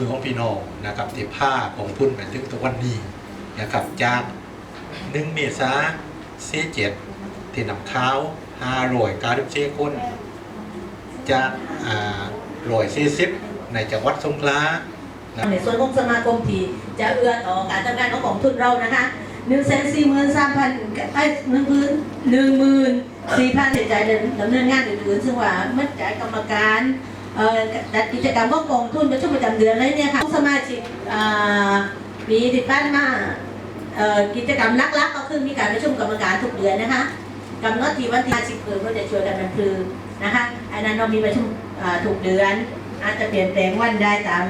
ที่ผ้าของทุนมาถึงทุกวันนี้นะครับจากหนึ่งเมษาสี่เจ็ดที่นำข้าวห้าร้อยกาสิบเจ็ดคนจากอ่ารอยสี่สิบในจังหวัดสงขลาในส่วนของสมาคมที่จะเอื้อต่อการทำงานของกองทุนเรานะคะหนึ่งแสนสี่หมื่นสามพันไอ้หนึ่งพื้นหนึ่งหมื่นสี่พันเสียใจเดินดำเนินงานอื่นๆซึ่งว่ามื่อจ่ายกรรมการ จัดกิจกรรมของกองทุนป็นช่วงประจำเดือนเลยเนี่ยค่ะสมาชิกอ่าปีที่ผ่านมากิจกรรมลักๆก็คือมีการประชุมกรรมการทุกเดือนนะคะกำหนดทีวันที่สิบคือจะช่วยกันบันทึกนะคะอันนั้นเรามีประชุมอ่าทุกเดือน อาจจะเปลี่ยนแปลงวันได้ตาม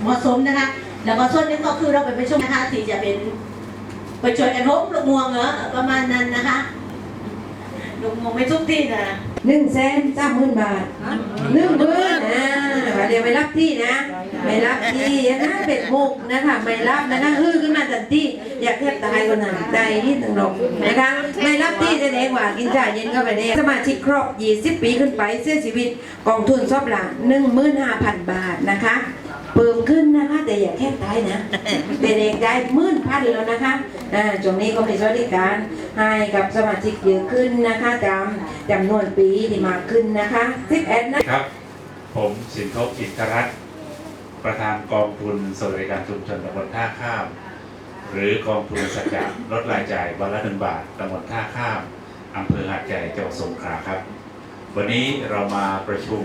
เหมาะสมนะคะ แล้วก็ส่วนนึงก็คือเราไปประชุมนะคะที่จะเป็นไปช่วยกันรบลูกงวงเหรอประมาณนั้นนะคะลูกงวงไม่ทุกที่นะ หนึ่งแสนสามหมื่นบาทหนึ่งหมื่นอ่าเดี๋ยวไม่รับที่นะ ไม่รับที่นะเป็ดมุกนะคะไม่รับนะคะฮือขึ้นมาทันทีอยากแทบตายคนนั้นใจที่ถึงลงนะคะ ไม่รับที่แสดงว่ากินชาเย็นเข้าไปเนี่ยสมาชิกครบ20ปีขึ้นไปเสียชีวิตกองทุนซอบหลาน15,000บาทนะคะ เพิ่มขึ้นนะคะ แต่อย่าแค่ตายนะแต่เด็กได้มื่นพันแล้วนะคะอ่าช่วงนี้ก็มีสวัสดิการให้กับสมาชิกเยอะขึ้นนะคะตามจำนวนปีที่มากขึ้นนะคะ11นะครับ ผมสินทบอินทรัตน์ประธานกองทุนสวัสดิการชุมชนตำบลท่าข้าม หรือกองทุนสัจจะลดรายจ่ายวันละหนึ่งบาทตำบลท่าข้ามอำเภอหาดใหญ่จังหวัดสงขลาครับ วันนี้เรามาประชุม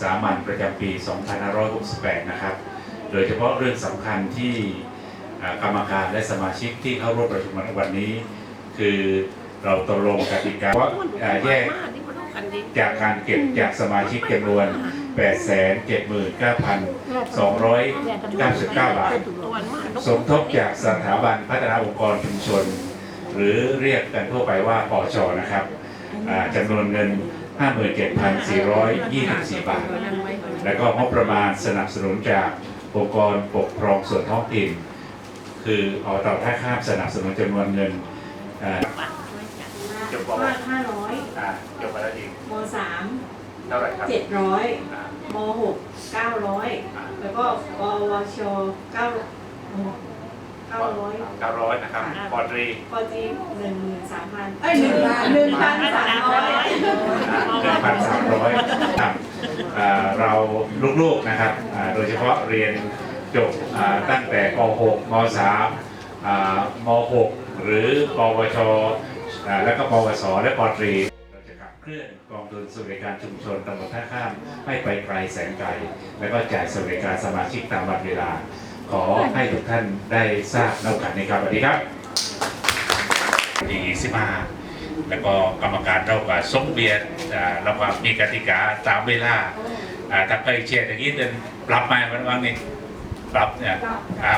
สามัญประจำปี 2568 นะครับ โดยเฉพาะเรื่องสำคัญที่กรรมการและสมาชิกที่เข้าร่วมประชุมวันนี้ คือเราตกลงกติกาว่าแยกจากการเก็บจากสมาชิกจำนวน 879,299 บาท สมทบจากสถาบันพัฒนาองค์กรชุมชน หรือเรียกกันทั่วไปว่าปอชนะครับจำนวนเงิน 57,424 บาท และก็งบประมาณสนับสนุนจากองค์กรปกครองส่วนท้องถิ่น คืออบตท่าข้ามสนับสนุนจำนวนเงินอ่าจบปห้าห้าร้อยอ่าจบไปแล้วอีกมสามเท่าไหร่ครับเจ็ดร้อยอ่ามหกเก้าร้อยอ่าแล้วก็ปวชเก้า เก้าร้อยเก้าร้อยนะครับปอตรีปจีหนึ่งหมื่นสามพันเอ้ยหนึ่งพันหนึ่งพันสามร้อยหนึ่งพันสามร้อยเราลูกๆนะครับอ่าโดยเฉพาะเรียนจบอ่าตั้งแต่ป .6 ม .3 อ่าม .6 หรือปวชอ่าและก็ปวส และปอตรีเราจะขับเคลื่อนกองทุนสวัสดิการชุมชนตำบลท่าข้ามให้ไปไกลแสนไกล และก็จ่ายสวัสดิการสมาชิกตามวันเวลา ขอให้ทุกท่านได้ทราบในโอกาสนี้ครับสวัสดีครับที่สิมาแล้วก็กรรมการเราก็สมเบียร์อ่าเราก็มีกติกาตามเวลาถ้าใครเชียร์อย่างนี้เดินปรับมวันวันนี้ปรับเนี่ย